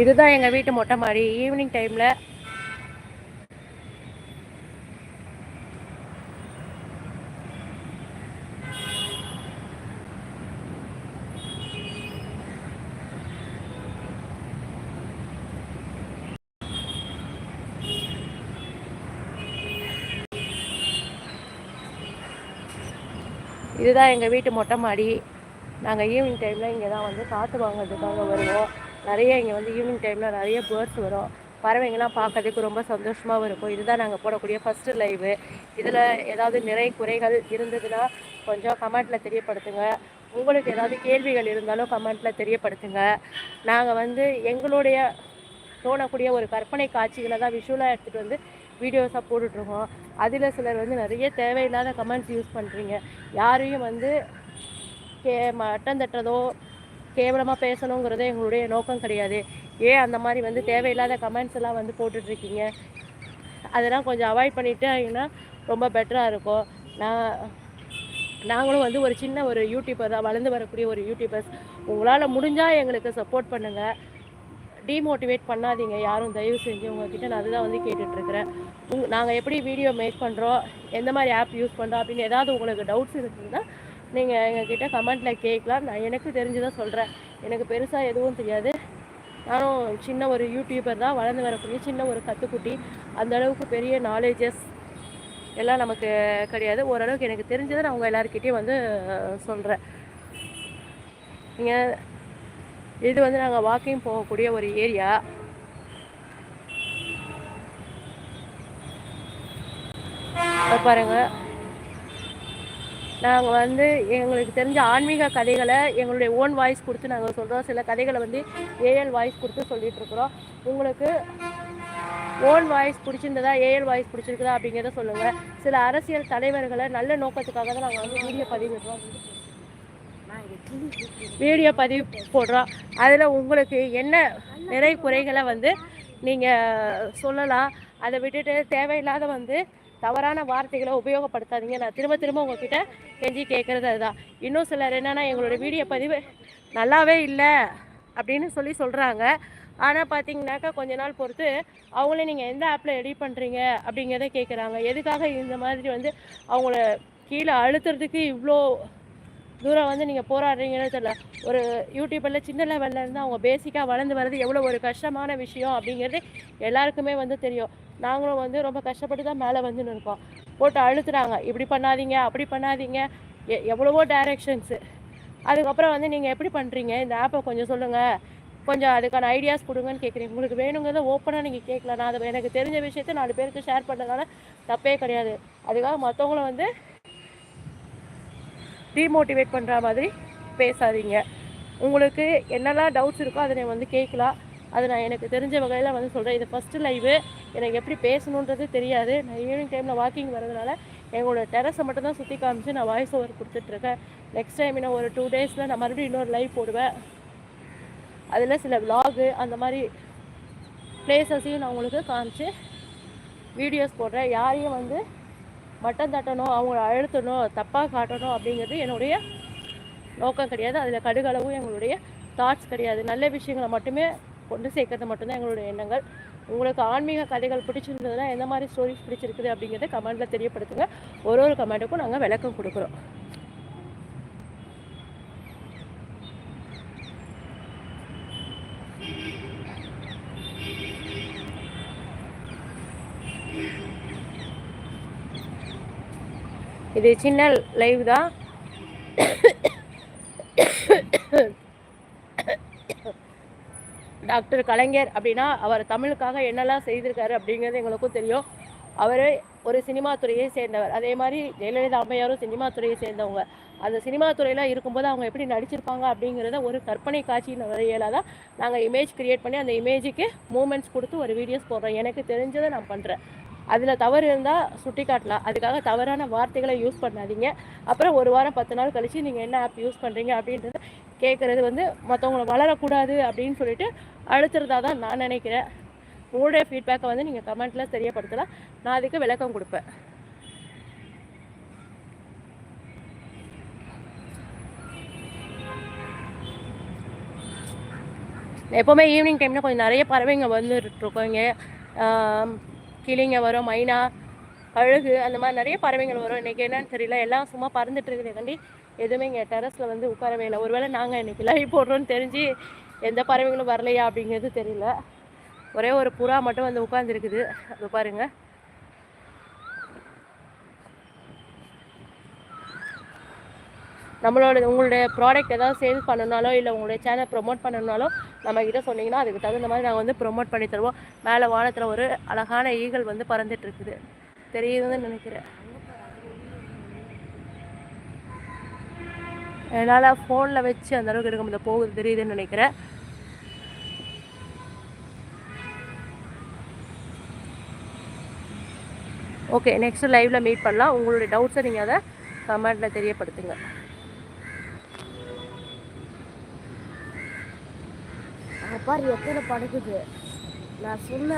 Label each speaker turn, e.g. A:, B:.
A: இதுதான் எங்கள் வீட்டு மொட்டை மாடி. ஈவினிங் டைமில் இதுதான் எங்கள் வீட்டு மொட்டை மாடி. நாங்கள் ஈவினிங் டைமில் இங்கே தான் வந்து காற்று வாங்குறதுக்காக வருவோம். நிறைய இங்கே வந்து ஈவினிங் டைமில் நிறைய பேர்ட்ஸ் வரும். பறவைங்கள்லாம் பார்க்கறதுக்கு ரொம்ப சந்தோஷமாகவும் இருக்கும். இதுதான் நாங்கள் போடக்கூடிய ஃபஸ்ட்டு லைவு இதில் ஏதாவது நிறை குறைகள் இருந்ததுன்னா கொஞ்சம் கமெண்ட்டில் தெரியப்படுத்துங்க. உங்களுக்கு ஏதாவது கேள்விகள் இருந்தாலும் கமெண்ட்டில் தெரியப்படுத்துங்க. நாங்கள் வந்து எங்களுடைய தோணக்கூடிய ஒரு கற்பனை காட்சிகளை தான் விஷுவலாக எடுத்துகிட்டு வந்து வீடியோஸாக போட்டுட்ருக்கோம். அதில் சிலர் வந்து நிறைய தேவையில்லாத கமெண்ட்ஸ் யூஸ் பண்ணுறீங்க யாரையும் வந்து கே மட்டம் தட்டுறதோ கேவலமாக பேசணுங்கிறது எங்களுடைய நோக்கம் கிடையாது. ஏன் அந்த மாதிரி வந்து தேவையில்லாத கமெண்ட்ஸ் எல்லாம் வந்து போட்டுட்ருக்கீங்க? அதெல்லாம் கொஞ்சம் அவாய்ட் பண்ணிட்டாங்கன்னா ரொம்ப பெட்டராக இருக்கும். நான் நாங்களும் வந்து ஒரு சின்ன ஒரு யூடியூபர் தான். வளர்ந்து வரக்கூடிய ஒரு யூடியூபர்ஸ் உங்களால் முடிஞ்சால் எங்களுக்கு சப்போர்ட் பண்ணுங்கள் டீமோட்டிவேட் பண்ணாதீங்க. யாரும் தயவு செஞ்சு உங்ககிட்ட நான் அதுதான் வந்து கேட்டுட்ருக்கிறேன். உங் நாங்கள் எப்படி வீடியோ மேக் பண்ணுறோம் எந்த மாதிரி ஆப் யூஸ் பண்ணுறோம் அப்படின்னு ஏதாவது உங்களுக்கு டவுட்ஸ் இருக்குதுன்னா நீங்கள் எங்ககிட்ட கமெண்ட்டில் கேட்கலாம். நான் எனக்கு தெரிஞ்சுதான் சொல்கிறேன் எனக்கு பெருசாக எதுவும் தெரியாது. நானும் சின்ன ஒரு யூடியூபர் தான் வளர்ந்து வரக்கூடிய சின்ன ஒரு கத்துக்குட்டி. அந்த அளவுக்கு பெரிய நாலேஜஸ் எல்லாம் நமக்கு கிடையாது. ஓரளவுக்கு எனக்கு தெரிஞ்சதை நான் உங்கள் எல்லாருக்கிட்டேயும் வந்து சொல்கிறேன் நீங்கள் இது வந்து நாங்கள் வாக்கிங் போகக்கூடிய ஒரு ஏரியா பாருங்கள் நாங்கள் வந்து எங்களுக்கு தெரிஞ்ச ஆன்மீக கதைகளை எங்களுடைய ஓன் வாய்ஸ் கொடுத்து நாங்கள் சொல்கிறோம் சில கதைகளை வந்து ஏஎல் வாய்ஸ் கொடுத்து சொல்லிட்டு இருக்கிறோம். உங்களுக்கு ஓன் வாய்ஸ் பிடிச்சிருந்ததா ஏஎல் வாய்ஸ் பிடிச்சிருக்குதா அப்படிங்கிறத சொல்லுங்கள் சில அரசியல் தலைவர்களை நல்ல நோக்கத்துக்காக தான் நாங்கள் வந்து வீடியோ பதிவிடுறோம் வீடியோ பதிவு போடுறோம். அதில் உங்களுக்கு என்ன நிறை குறைகளை வந்து நீங்கள் சொல்லலாம். அதை விட்டுட்டு தேவையில்லாத வந்து தவறான வார்த்தைகளை உபயோகப்படுத்தாதீங்க. நான் திரும்ப திரும்ப உங்ககிட்ட கெஞ்சி கேட்குறது அதுதான். இன்னும் சிலர் என்னென்னா எங்களோட வீடியோ பதிவு நல்லாவே இல்லை அப்படின்னு சொல்லி சொல்கிறாங்க ஆனால் பார்த்தீங்கன்னாக்கா கொஞ்ச நாள் பொறுத்து அவங்களே நீங்கள் எந்த ஆப்பில் எடிட் பண்ணுறீங்க அப்படிங்கிறத கேட்குறாங்க எதுக்காக இந்த மாதிரி வந்து அவங்கள கீழே அழுத்துறதுக்கு இவ்வளோ தூரம் வந்து நீங்கள் போராடுறீங்கன்னு தெரியல. ஒரு யூடியூப்பில் சின்ன லெவலில் இருந்து அவங்க பேசிக்காக வளர்ந்து வர்றது எவ்வளோ ஒரு கஷ்டமான விஷயம் அப்படிங்கிறது எல்லாருக்குமே வந்து தெரியும். நாங்களும் வந்து ரொம்ப கஷ்டப்பட்டு தான் மேலே வந்து இருக்கோம் போட்டு அழுத்துறாங்க இப்படி பண்ணாதீங்க அப்படி பண்ணாதீங்க. எ எவ்வளவோ டைரக்ஷன்ஸு அதுக்கப்புறம் வந்து நீங்கள் எப்படி பண்ணுறீங்க இந்த ஆப்பை கொஞ்சம் சொல்லுங்கள் கொஞ்சம் அதுக்கான ஐடியாஸ் கொடுங்கன்னு கேட்குறீங்க உங்களுக்கு வேணுங்கிறத ஓப்பனாக நீங்கள் கேட்கலாம் நான் அதை எனக்கு தெரிஞ்ச விஷயத்த நாலு பேருக்கு ஷேர் பண்ணதால தப்பே கிடையாது. அதுக்காக மற்றவங்கள வந்து டிமோட்டிவேட் பண்ணுற மாதிரி பேசாதீங்க. உங்களுக்கு என்னெல்லாம் டவுட்ஸ் இருக்கோ அதை வந்து கேட்கலாம் அது நான் எனக்கு தெரிஞ்ச வகையில் வந்து சொல்கிறேன் இது ஃபஸ்ட்டு லைவு எனக்கு எப்படி பேசணுன்றது தெரியாது. நான் ஈவினிங் டைமில் வாக்கிங் வரதுனால எங்களோட டெரஸை மட்டும் தான் சுற்றி காமிச்சு நான் வாய்ஸ் ஓவர் கொடுத்துட்ருக்கேன் நெக்ஸ்ட் டைம் இன்னும் ஒரு டூ டேஸில் நான் மறுபடியும் இன்னொரு லைவ் போடுவேன். அதில் சில விலாகு அந்த மாதிரி பிளேசஸையும் நான் உங்களுக்கு காமிச்சு வீடியோஸ் போடுறேன். யாரையும் வந்து மட்டம் தட்டணும் அவங்கள அழுத்தணும் தப்பாக காட்டணும் அப்படிங்கிறது என்னுடைய நோக்கம் கிடையாது. அதில் கடுகளவும் எங்களுடைய தாட்ஸ் கிடையாது. நல்ல விஷயங்களை மட்டுமே கொண்டு சேர்க்கறது மட்டும்தான் எங்களுடைய எண்ணங்கள். உங்களுக்கு ஆன்மீக கதைகள் பிடிச்சிருந்ததுன்னா எந்த மாதிரி ஸ்டோரிஸ் பிடிச்சிருக்குது அப்படிங்கிறத கமெண்ட்டில் தெரியப்படுத்துங்க. ஒரு ஒரு கமெண்ட்டுக்கும் நாங்கள் விளக்கம் கொடுக்குறோம். இது சின்ன லைவ் தான். டாக்டர் கலைஞர் அப்படின்னா அவர் தமிழுக்காக என்னெல்லாம் செய்திருக்காரு அப்படிங்கிறது எங்களுக்கும் தெரியும். அவர் ஒரு சினிமா துறையை சேர்ந்தவர். அதே மாதிரி ஜெயலலிதா அம்மையாரும் சினிமா துறையை சேர்ந்தவங்க. அந்த சினிமா துறையில் இருக்கும்போது அவங்க எப்படி நடிச்சிருப்பாங்க அப்படிங்கிறத ஒரு கற்பனை காட்சியின் வரையிலாக தான் நாங்கள் இமேஜ் க்ரியேட் பண்ணி அந்த இமேஜுக்கு மூமெண்ட்ஸ் கொடுத்து ஒரு வீடியோஸ் போடுறோம். எனக்கு தெரிஞ்சதை நான் பண்ணுறேன் அதில் தவறு இருந்தால் சுட்டி காட்டலாம். அதுக்காக தவறான வார்த்தைகளை யூஸ் பண்ணாதீங்க. அப்புறம் ஒரு வாரம் பத்து நாள் கழித்து நீங்கள் என்ன ஆப் யூஸ் பண்ணுறீங்க அப்படின்றத கேட்குறது வந்து மற்றவங்கள வளரக்கூடாது அப்படின்னு சொல்லிட்டு அழுத்துறதா தான் நான் நினைக்கிறேன். உங்களுடைய ஃபீட்பேக்கை வந்து நீங்கள் கமெண்ட்டில் தெரியப்படுத்தலாம். நான் அதுக்கு விளக்கம் கொடுப்பேன். எப்போவுமே ஈவினிங் டைமில் கொஞ்சம் நிறைய பறவைங்க வந்துட்டுருக்கோம் இங்கே கிளிங்க வரும் மைனா அழகு அந்த மாதிரி நிறைய பறவைகள் வரும். இன்றைக்கி என்னன்னு தெரியல எல்லாம் சும்மா பறந்துட்டு இருக்குது. கண்டி எதுவுமே இங்கே டெரஸில் வந்து உட்காரவே இல்லை. ஒருவேளை நாங்கள் இன்றைக்கி லைவ் போடுறோன்னு தெரிஞ்சு எந்த பறவைகளும் வரலையா அப்படிங்கிறது தெரியல. ஒரே ஒரு புறா மட்டும் வந்து உட்காந்துருக்குது அது பாருங்கள் நம்மளோட உங்களுடைய ப்ராடக்ட் ஏதாவது சேல் பண்ணணுனாலோ இல்லை உங்களுடைய சேனல் ப்ரொமோட் பண்ணணுனாலோ நம்ம கிட்ட சொன்னீங்கன்னா அதுக்கு தகுந்த மாதிரி நாங்கள் வந்து ப்ரொமோட் பண்ணி தருவோம். மேலே வானத்தில் ஒரு அழகான ஈகல் வந்து பறந்துட்டு இருக்குது தெரியுதுன்னு நினைக்கிறேன். என்னால் ஃபோனில் வச்சு அந்த அளவுக்கு எடுக்க முடியல. போகுது தெரியுதுன்னு நினைக்கிறேன். ஓகே நெக்ஸ்ட்டு லைவில் மீட் பண்ணலாம். உங்களுடைய டவுட்ஸை நீங்கள் அதை கமெண்ட்டில் தெரியப்படுத்துங்க.
B: பாரு எத்தனை படுக்குது. நான் சொன்ன